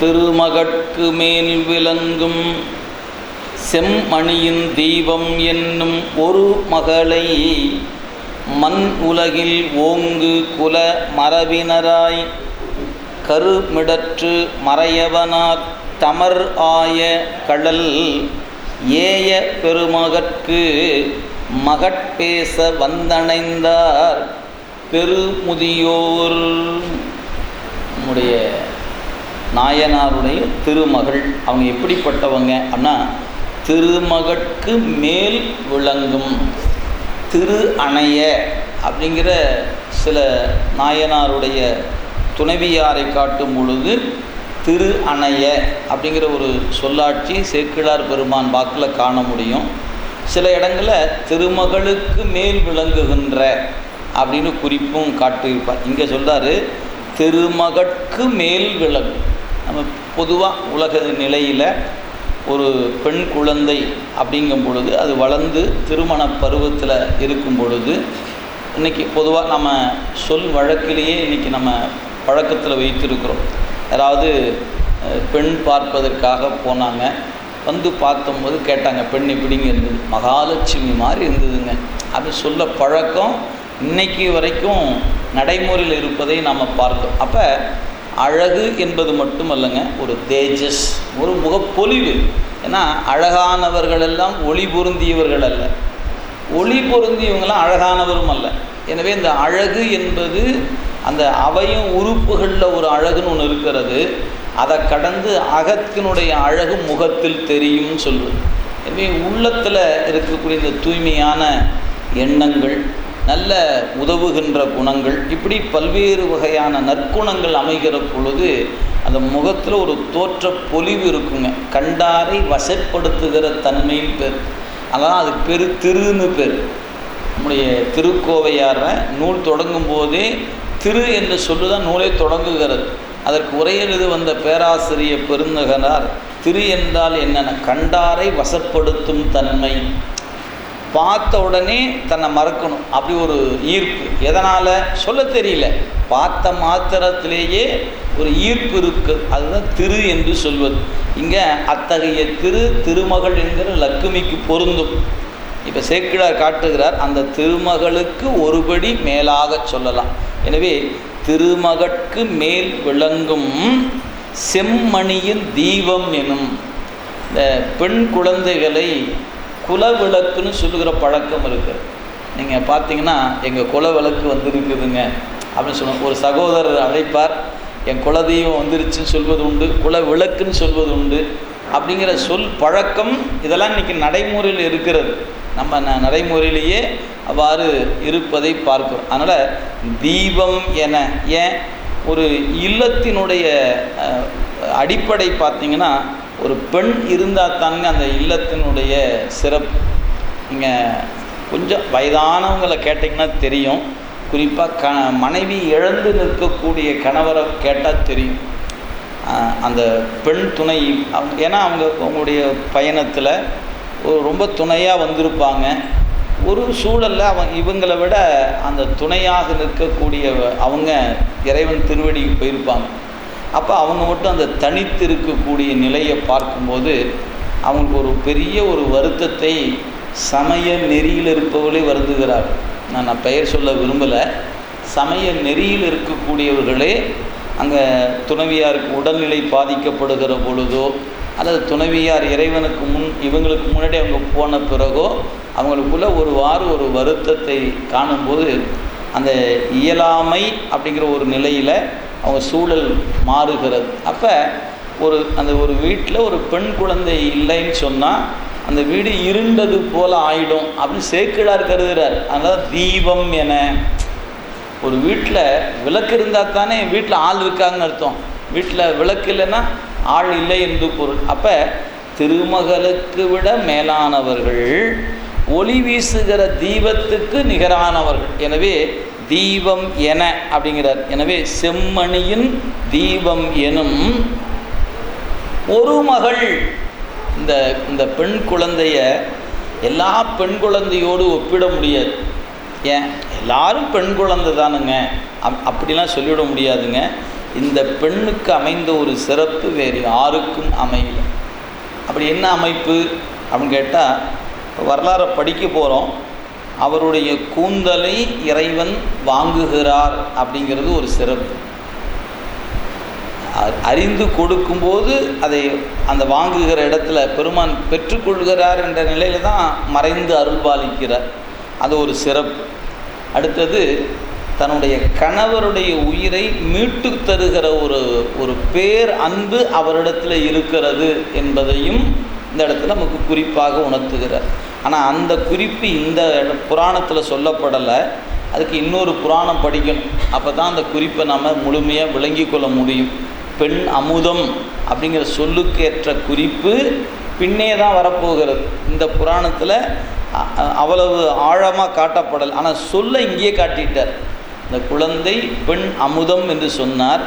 திருமகட்கு மேல் விளங்கும் செம்மணியின் தீபம் என்னும் ஒரு மகளை மண் உலகில் ஓங்கு குல மரபினராய் கருமிடற்று மறையவனார் தமர் ஆய கடல் ஏய பெருமகற்கு மகட்பேச வந்தணைந்தார் பெருமுதியோர். நம்முடைய நாயனாருடைய திருமகள். அவங்க எப்படிப்பட்டவங்க? அப்படின்னா திருமகட்கு மேல் விளங்கும். திரு அணைய அப்படிங்கிற சில நாயனாருடைய துணைவியாரை காட்டும் பொழுது திரு அணைய அப்படிங்கிற ஒரு சொல்லாட்சி சேக்கிழார் பெருமான் வாக்கில் காண முடியும். சில இடங்களில் திருமகளுக்கு மேல் விளங்குகின்ற அப்படின்னு குறிப்பும் காட்டியிருப்பார். இங்கே சொல்கிறார் திருமகட்கு மேல் விளங்கும். நம்ம பொதுவாக உலக நிலையில் ஒரு பெண் குழந்தை அப்படிங்கும் பொழுது அது வளர்ந்து திருமண பருவத்தில் இருக்கும் பொழுது இன்றைக்கி பொதுவாக நம்ம சொல் வழக்கிலேயே இன்றைக்கி நம்ம பழக்கத்தில் வைத்திருக்கிறோம். அதாவது பெண் பார்ப்பதற்காக போனாங்க வந்து பார்த்தம்போது கேட்டாங்க பெண் இப்படிங்க இருந்தது? மகாலட்சுமி மாதிரி இருந்ததுங்க. அப்படி சொல்ல பழக்கம் இன்னைக்கு வரைக்கும் நடைமுறையில் இருப்பதை நாம் பார்த்தோம் அப்போ அழகு என்பது மட்டுமல்லங்க ஒரு தேஜஸ் ஒரு முகப்பொலிவு. ஏன்னா அழகானவர்கள் எல்லாம் ஒளி பொருந்தியவர்கள் அல்ல. ஒளி பொருந்தியவங்களாம் அழகானவரும் அல்ல. எனவே இந்த அழகு என்பது அந்த அவையும் உறுப்புகளில் ஒரு அழகுன்னு ஒன்று இருக்கிறது. அதை கடந்து அகத்தினுடைய அழகு முகத்தில் தெரியும்னு சொல்வது எனவே உள்ளத்தில் இருக்கக்கூடிய இந்த தூய்மையான எண்ணங்கள் நல்ல உதவுகின்ற குணங்கள் இப்படி பல்வேறு வகையான நற்குணங்கள் அமைகிற பொழுது அந்த முகத்தில் ஒரு தோற்ற பொலிவு இருக்குங்க. கண்டாரை வசப்படுத்துகிற தன்மைன்னு பேர் அதான் அதுக்கு பேர் திருன்னு பேர். நம்முடைய திருக்கோவையார நூல் தொடங்கும் போதே திரு என்று சொல்லுதான் நூலை தொடங்குகிறது. அதற்கு உரையெழுது வந்த பேராசிரியர் பெருந்தகனார் திரு என்றால் என்னென்ன? கண்டாரை வசப்படுத்தும் தன்மை. பார்த்த உடனே தன்னை மறக்கணும். அப்படி ஒரு ஈர்ப்பு. எதனால்? சொல்ல தெரியல. பார்த்த மாத்திரத்திலேயே ஒரு ஈர்ப்பு இருக்குது அதுதான் திரு என்று சொல்வது. இங்கே அத்தகைய திரு திருமகள் என்கிற லக்குமிக்கு பொருந்தும். இப்போ சேக்கிழார் காட்டுகிறார் அந்த திருமகளுக்கு ஒருபடி மேலாக சொல்லலாம். எனவே திருமகற்கு மேல் விளங்கும் செம்மணியின் தீபம் எனும் இந்த பெண் குழந்தைகளை குலவிளக்குன்னு சொல்லுகிற பழக்கம் இருக்குது நீங்கள் பார்த்தீங்கன்னா எங்கள் குலவிளக்கு வந்துருக்குதுங்க. அப்படின்னு சொல்லுவோம். ஒரு சகோதரர் அழைப்பார் என் குலதெய்வம் வந்துருச்சுன்னு சொல்வது உண்டு குல விளக்குன்னு சொல்வது உண்டு அப்படிங்கிற சொல் பழக்கம் இதெல்லாம் இன்றைக்கி நடைமுறையில் இருக்கிறது. நம்ம ந- நடைமுறையிலேயே அவ்வாறு இருப்பதை பார்க்கிறோம். அதனால் தீபம் என ஏன்? ஒரு இல்லத்தினுடைய அடிப்படை பார்த்திங்கன்னா ஒரு பெண் இருந்தால் தாங்க அந்த இல்லத்தினுடைய சிறப்பு. நீங்கள் கொஞ்சம் வயதானவங்களை கேட்டிங்கன்னா தெரியும். குறிப்பாக க மனைவி இழந்து நிற்கக்கூடிய கணவரை கேட்டால் தெரியும். அந்த பெண் துணை அவங்க ஏன்னா அவங்க அவங்களுடைய பயணத்தில் ஒரு ரொம்ப துணையாக வந்திருப்பாங்க. ஒரு சூழலில் அவன் இவங்களை விட அந்த துணையாக நிற்கக்கூடிய அவங்க இறைவன் திருவடிக்கு போயிருப்பாங்க. அப்போ அவங்க மட்டும் அந்த தனித்து இருக்கக்கூடிய நிலையை பார்க்கும்போது அவங்களுக்கு ஒரு பெரிய ஒரு வருத்தத்தை சமய நெறியில் இருப்பவர்களே வருந்துகிறார். நான் நான் பெயர் சொல்ல விரும்பலை. சமய நெறியில் இருக்கக்கூடியவர்களே அங்கே துணவியாருக்கு உடல்நிலை பாதிக்கப்படுகிற பொழுதோ அல்லது துணவியார் இறைவனுக்கு முன் இவங்களுக்கு முன்னாடி அவங்க போன பிறகோ அவங்களுக்குள்ள ஒரு வார ஒரு வருத்தத்தை காணும்போது அந்த இயலாமை அப்படிங்கிற ஒரு நிலையில் அவங்க சூழல் மாறுகிறது. அப்போ ஒரு அந்த ஒரு வீட்டில் ஒரு பெண் குழந்தை இல்லைன்னு சொன்னால் அந்த வீடு இருண்டது போல் ஆயிடும் அப்படின்னு சேக்கிழார் கருதுகிறார் அதனால் தீபம் என. ஒரு வீட்டில் விளக்கு இருந்தால் தானே வீட்டில் ஆள் இருக்காங்கன்னு அர்த்தம். வீட்டில் விளக்கு இல்லைன்னா ஆள் இல்லை என்று பொருள். அப்போ திருமகளுக்கு விட மேலானவர்கள் ஒளி வீசுகிற தீபத்துக்கு நிகரானவர்கள். எனவே தீபம் என அப்படிங்கிறார். எனவே செம்மணியின் தீபம் எனும் ஒரு மகள் இந்த இந்த பெண் குழந்தைய எல்லா பெண் குழந்தையோடு ஒப்பிட முடியாது. ஏன்? எல்லாரும் பெண் குழந்தை தானுங்க. அப் அப்படிலாம் சொல்லிவிட முடியாதுங்க. இந்த பெண்ணுக்கு அமைந்த ஒரு சிறப்பு வேறு யாருக்கும் அமையல. அப்படி என்ன அமைப்பு? அப்படின்னு கேட்டால் வரலாறை படிக்க போகிறோம் அவருடைய கூந்தலை இறைவன் வாங்குகிறார் அப்படிங்கிறது ஒரு சிறப்பு. அறிந்து கொடுக்கும்போது அதை அந்த வாங்குகிற இடத்துல பெருமான் பெற்றுக்கொள்கிறார் என்ற நிலையில தான் மறைந்து அருள்பாலிக்கிறார். அது ஒரு சிறப்பு. அடுத்தது தன்னுடைய கணவருடைய உயிரை மீட்டு தருகிற ஒரு ஒரு பேர் அன்பு அவரிடத்தில் இருக்கிறது என்பதையும் இந்த இடத்துல நமக்கு குறிப்பாக உணர்த்துகிறார். ஆனால் அந்த குறிப்பு இந்த புராணத்தில் சொல்லப்படலை. அதுக்கு இன்னொரு புராணம் படிக்கணும். அப்போ தான் அந்த குறிப்பை நம்ம முழுமையாக விளங்கி கொள்ள முடியும். பெண் அமுதம் அப்படிங்கிற சொல்லுக்கேற்ற குறிப்பு பின்னே தான் வரப்போகிறது. இந்த புராணத்தில் அவ்வளவு ஆழமாக காட்டப்படலை. ஆனால் சொல்ல இங்கேயே காட்டிட்டார். இந்த குழந்தை பெண் அமுதம் என்று சொன்னார்.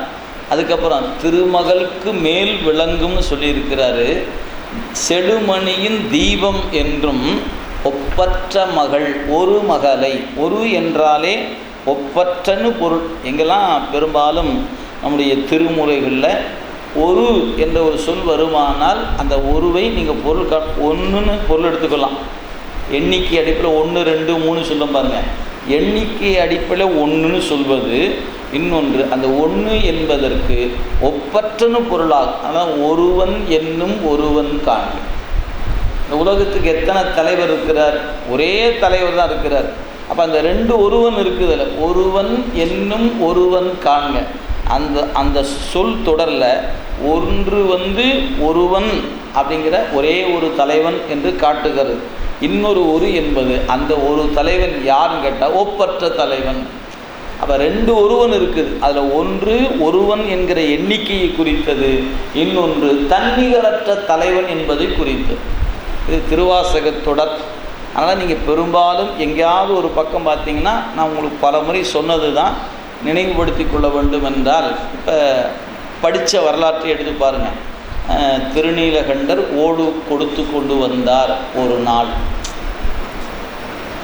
அதுக்கப்புறம் திருமகளுக்கு மேல் விளங்கும்னு சொல்லியிருக்கிறாரு. செடுமணியின் தீபம் என்றும் ஒப்பற்ற மகள் ஒரு மகளை ஒரு என்றாலே ஒப்பற்றன்னு பொருள். எங்கெல்லாம் பெரும்பாலும் நம்முடைய திருமுறைகளில் ஒரு என்ற ஒரு சொல் வருமானால் அந்த ஒருவை நீங்கள் பொருள் கா ஒன்றுன்னு பொருள் எடுத்துக்கலாம். எண்ணிக்கை அடிப்பில் ஒன்று ரெண்டு மூணு சொல்லும் பாருங்கள் எண்ணிக்கை அடிப்பில் ஒன்றுன்னு சொல்வது இன்னொன்று அந்த ஒன்று என்பதற்கு ஒப்பற்றன்னு பொருளாகும் ஆனால் ஒருவன் என்னும் ஒருவன் காண்பு இந்த உலகத்துக்கு எத்தனை தலைவர் இருக்கிறார்? ஒரே தலைவர் தான் இருக்கிறார். அப்போ அந்த ரெண்டு ஒருவன் இருக்குதில்ல ஒருவன் என்னும் ஒருவன் காண்க. அந்த அந்த சொல் தொடரில் ஒன்று வந்து ஒருவன் அப்படிங்கிற ஒரே ஒரு தலைவன் என்று காட்டுகிறது. இன்னொரு ஒரு என்பது அந்த ஒரு தலைவன் யாருன்னு கேட்டால் ஒப்பற்ற தலைவன். அப்போ ரெண்டு ஒருவன் இருக்குது. அதில் ஒன்று ஒருவன் என்கிற எண்ணிக்கையை குறித்தது இன்னொன்று தன்னிகரற்ற தலைவன் என்பதை குறித்தது. இது திருவாசக தொடர். அதனால் நீங்கள் பெரும்பாலும் எங்கேயாவது ஒரு பக்கம் பார்த்தீங்கன்னா நான் உங்களுக்கு பல முறை சொன்னது தான் நினைவுபடுத்தி கொள்ள வேண்டும் என்றால் இப்போ படித்த வரலாற்றை எடுத்து பாருங்கள் திருநீலகண்டர் ஓடு கொடுத்து கொண்டு வந்தார் ஒரு நாள்.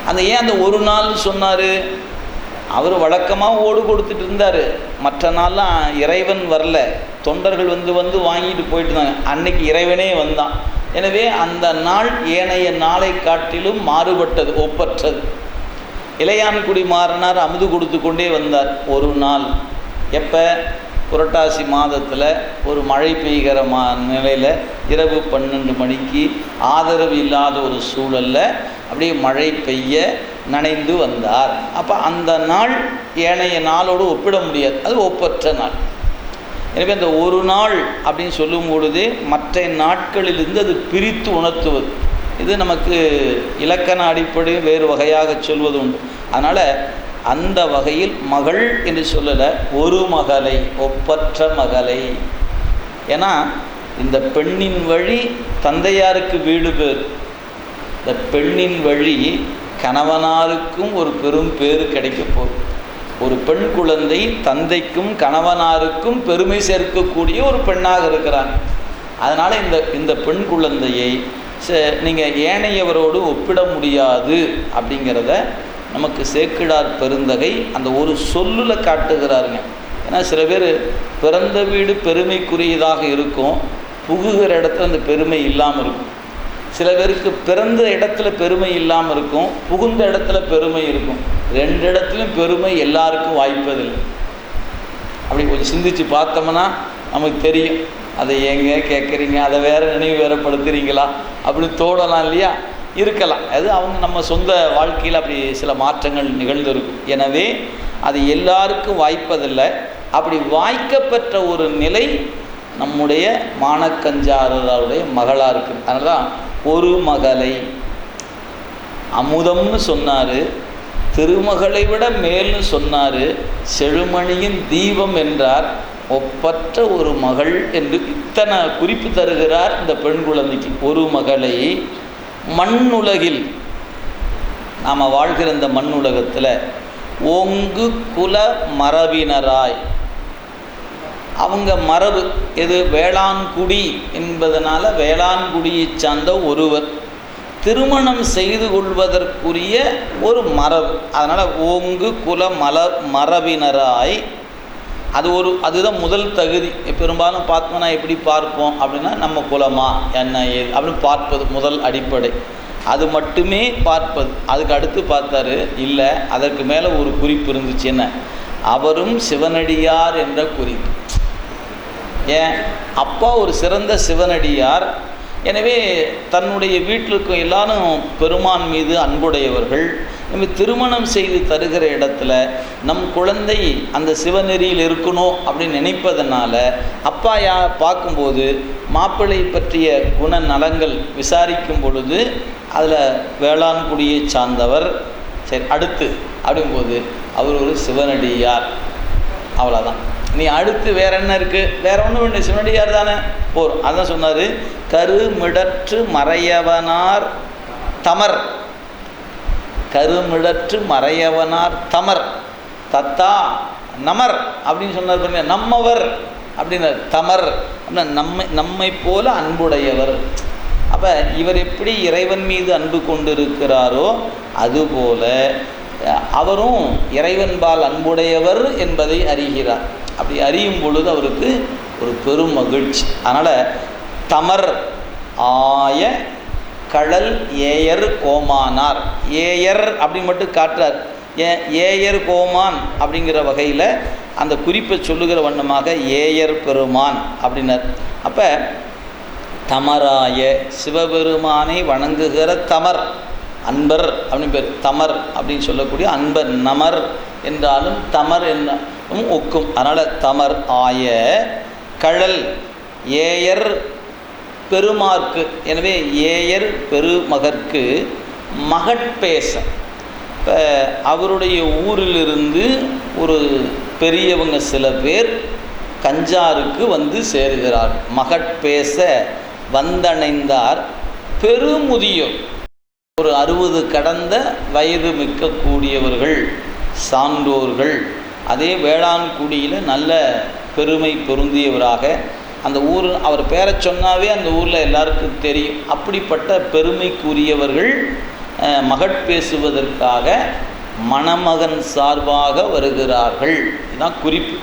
அந்த ஏன் அந்த ஒரு நாள் சொன்னார்? அவர் வழக்கமாக ஓடு கொடுத்துட்டு இருந்தார். மற்ற நாள்லாம் இறைவன் வரல. தொண்டர்கள் வந்து வந்து வாங்கிட்டு போயிட்டு இருந்தாங்க. அன்னைக்கு இறைவனே வந்தான். எனவே அந்த நாள் ஏனைய நாளை காட்டிலும் மாறுபட்டது ஒப்பற்றது. இளையான்குடி மாறனார் அமுது கொடுத்து கொண்டே வந்தார். ஒரு நாள் எப்போ? புரட்டாசி மாதத்தில் ஒரு மழை பெய்கிற மா நிலையில் இரவு பன்னெண்டு மணிக்கு ஆதரவு இல்லாத ஒரு சூழலில் அப்படியே மழை பெய்ய நனைந்து வந்தார். அப்போ அந்த நாள் ஏனைய நாளோடு ஒப்பிட முடியாது. அது ஒப்பற்ற நாள். எனவே அந்த ஒரு நாள் அப்படின்னு சொல்லும் பொழுது மற்ற நாட்களிலிருந்து அது பிரித்து உணர்த்துவது. இது நமக்கு இலக்கண அடிப்படையில் வேறு வகையாக சொல்வது உண்டு. அதனால் அந்த வகையில் மகள் என்று சொல்லலை ஒரு மகளை ஒப்பற்ற மகளை. ஏன்னா இந்த பெண்ணின் வழி தந்தையாருக்கு வீடு பேர். இந்த பெண்ணின் வழி கணவனாருக்கும் ஒரு பெரும் பேர் கிடைக்க போகுது. ஒரு பெண் குழந்தை தந்தைக்கும் கணவனாருக்கும் பெருமை சேர்க்கக்கூடிய ஒரு பெண்ணாக இருக்கிறாங்க அதனால் இந்த இந்த பெண் குழந்தையை நீங்கள் ஏனையவரோடு ஒப்பிட முடியாது அப்படிங்கிறத நமக்கு சேக்கிடார் பெருந்தகை அந்த ஒரு சொல்லில் காட்டுகிறாருங்க. ஏன்னா சில பேர் பிறந்த வீடு பெருமைக்குரியதாக இருக்கும் புகுகிற இடத்துல அந்த பெருமை இல்லாமல் இருக்கும். சில பேருக்கு பிறந்த இடத்துல பெருமை இல்லாமல் இருக்கும் புகுந்த இடத்துல பெருமை இருக்கும். ரெண்டு இடத்துலையும் பெருமை எல்லாருக்கும் வாய்ப்பதில்லை. அப்படி கொஞ்சம் சிந்திச்சு பார்த்தோம்னா நமக்கு தெரியும். அதை ஏங்க கேட்குறீங்க அதை வேறு நினைவு வேறப்படுத்துறீங்களா அப்படின்னு தோடலாம் இல்லையா? இருக்கலாம். அது அவங்க நம்ம சொந்த வாழ்க்கையில் அப்படி சில மாற்றங்கள் நிகழ்ந்திருக்கும். எனவே அது எல்லாருக்கும் வாய்ப்பதில்லை. அப்படி வாய்க்கப்பெற்ற ஒரு நிலை நம்முடைய மானக்கஞ்சாரருடைய மகளாக இருக்குது அதனால தான் ஒரு மகளை. அமுதம்னு சொன்னார் திருமகளை விட மேல்னு சொன்னார் செழுமணியின் தீபம் என்றார் ஒப்பற்ற ஒரு மகள் என்று இத்தனை குறிப்பு தருகிறார் இந்த பெண் குழந்தைக்கு. ஒரு மகளை மண்ணுலகில் நாம் வாழ்கிற இந்த மண்ணுலகத்தில் ஓங்கு குல மரபினராய். அவங்க மரபு எது? வேளாண்குடி என்பதனால் வேளாண்குடியை சார்ந்த ஒருவர் திருமணம் செய்து கொள்வதற்குரிய ஒரு மரபு. அதனால் ஓங்கு குல மல மரபினராய் அது ஒரு அதுதான் முதல் தகுதி. பெரும்பாலும் பார்த்தோம்னா எப்படி பார்ப்போம் அப்படின்னா நம்ம குலமா என்ன ஏது அப்படின்னு பார்ப்பது முதல் அடிப்படை. அது மட்டுமே பார்ப்பது. அதுக்கு அடுத்து பார்த்தாரு இல்லை அதற்கு மேலே ஒரு குறிப்பு இருந்துச்சு என்ன? அவரும் சிவனடியார் என்ற குறிப்பு. ஏன்? அப்பா ஒரு சிறந்த சிவனடியார். எனவே தன்னுடைய வீட்டிற்கு எல்லாரும் பெருமான் மீது அன்புடையவர்கள். நம்ம திருமணம் செய்து தருகிற இடத்துல நம் குழந்தை அந்த சிவநெறியில் இருக்கணும் அப்படின்னு நினைப்பதனால அப்பா யா பார்க்கும்போது மாப்பிள்ளை பற்றிய குண நலங்கள் விசாரிக்கும் பொழுது அதில் வேளாண்குடியை சார்ந்தவர். சரி அடுத்து அப்படிங்கும்போது அவர் ஒரு சிவனடியார். அவ்வளோதான் நீ அடுத்து வேற என்ன இருக்குது வேற ஒன்றும் வேண்டிய சிவனடியார் தானே? போர். அதான் சொன்னார் கருமிடற்று மறையவனார் தமர். கருமிடற்று மறையவனார் தமர். தத்தா நமர் அப்படின்னு சொன்னார் பாருங்க நம்மவர் அப்படின்னு தமர் அப்படின்னா நம்மை நம்மை போல அன்புடையவர். அப்போ இவர் எப்படி இறைவன் மீது அன்பு கொண்டிருக்கிறாரோ அதுபோல அவரும் இறைவன்பால் அன்புடையவர் என்பதை அறிகிறார். அப்படி அறியும் பொழுது அவருக்கு ஒரு பெரும் மகிழ்ச்சி. அதனால் தமர் ஆய கடல் ஏயர் கோமானார். ஏயர் அப்படின்னு மட்டும் காட்டுறார். ஏ ஏயர் கோமான் அப்படிங்கிற வகையில் அந்த குறிப்பை சொல்லுகிற வண்ணமாக ஏயர் பெருமான் அப்படின்னார். அப்போ தமராய சிவபெருமானை வணங்குகிற தமர் அன்பர் அப்படின்னு பேர் தமர் அப்படின்னு சொல்லக்கூடிய அன்பர் நமர் என்றாலும் தமர் என்ன ஒக்கும் அதனால் தமர் ஆய கழல் ஏயர் பெருமார்க்கு. எனவே ஏயர் பெருமகற்கு மகட்பேச இப்போ அவருடைய ஊரிலிருந்து ஒரு பெரியவங்க சில பேர் கஞ்சாருக்கு வந்து சேருகிறார். மகட்பேச வந்தணைந்தார். பெருமுதியோர். ஒரு அறுபது கடந்த வயது மிக்கக்கூடியவர்கள் சான்றோர்கள். அதே வேளாண்குடியில் நல்ல பெருமை பொருந்தியவராக. அந்த ஊர் அவர் பேரை சொன்னாவே அந்த ஊரில் எல்லாருக்கும் தெரியும். அப்படிப்பட்ட பெருமைக்குரியவர்கள் மகட் பேசுவதற்காக மணமகன் சார்பாக வருகிறார்கள். இதுதான் குறிப்பு.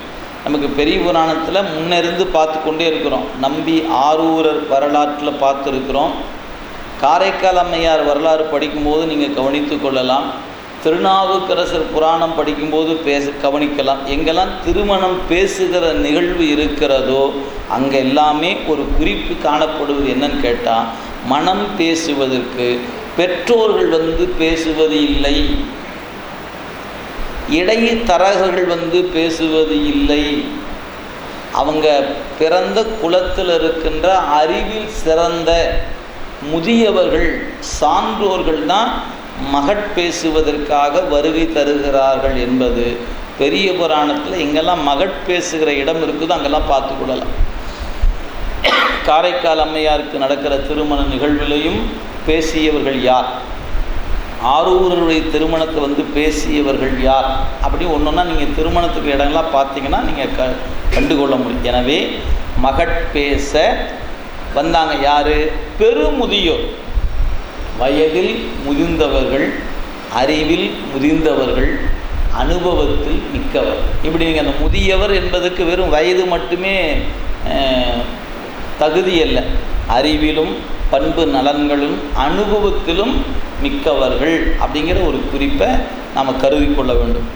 நமக்கு பெரிய புராணத்தில் முன்னிருந்து பார்த்து கொண்டே இருக்கிறோம். நம்பி ஆரூரர் வரலாற்றில் பார்த்துருக்கிறோம். காரைக்கால் அம்மையார் வரலாறு படிக்கும்போது நீங்கள் கவனித்து கொள்ளலாம். திருநாவுக்கரசர் புராணம் படிக்கும்போது பேச கவனிக்கலாம். எங்கெல்லாம் திருமணம் பேசுகிற நிகழ்வு இருக்கிறதோ அங்கே எல்லாமே ஒரு குறிப்பு காணப்படுவது என்னன்னு கேட்டால் மனம் பேசுவதற்கு பெற்றோர்கள் வந்து பேசுவது இல்லை. இடைத்தரகர்கள் வந்து பேசுவது இல்லை. அவங்க பிறந்த குலத்தில் இருக்கின்ற அறிவில் சிறந்த முதியவர்கள் சான்றோர்கள் தான் மகட் பேசுவதற்காக வருகை தருகிறார்கள் என்பது பெரிய புராணத்தில் எங்கெல்லாம் மகட் பேசுகிற இடம் இருக்குதோ அங்கெல்லாம் பார்த்து கொள்ளலாம். காரைக்கால் அம்மையாருக்கு நடக்கிற திருமண நிகழ்விலையும் பேசியவர்கள் யார்? ஆரூரருடைய திருமணத்தை வந்து பேசியவர்கள் யார்? அப்படி ஒன்றுன்னா நீங்கள் திருமணத்துக்கு இடங்கள்லாம் பார்த்தீங்கன்னா நீங்கள் க கண்டுகொள்ள முடியும். எனவே மகட் பேச வந்தாங்க யார்? பெருமுதியோர். வயதில் முதிர்ந்தவர்கள் அறிவில் முதிர்ந்தவர்கள் அனுபவத்தில் மிக்கவர். இப்படி நீங்கள் அந்த முதியவர் என்பதற்கு வெறும் வயது மட்டுமே தகுதி அல்ல. அறிவிலும் பண்பு நலன்களும் அனுபவத்திலும் மிக்கவர்கள் அப்படிங்கிற ஒரு குறிப்பை நாம் கருதி கொள்ள வேண்டும்.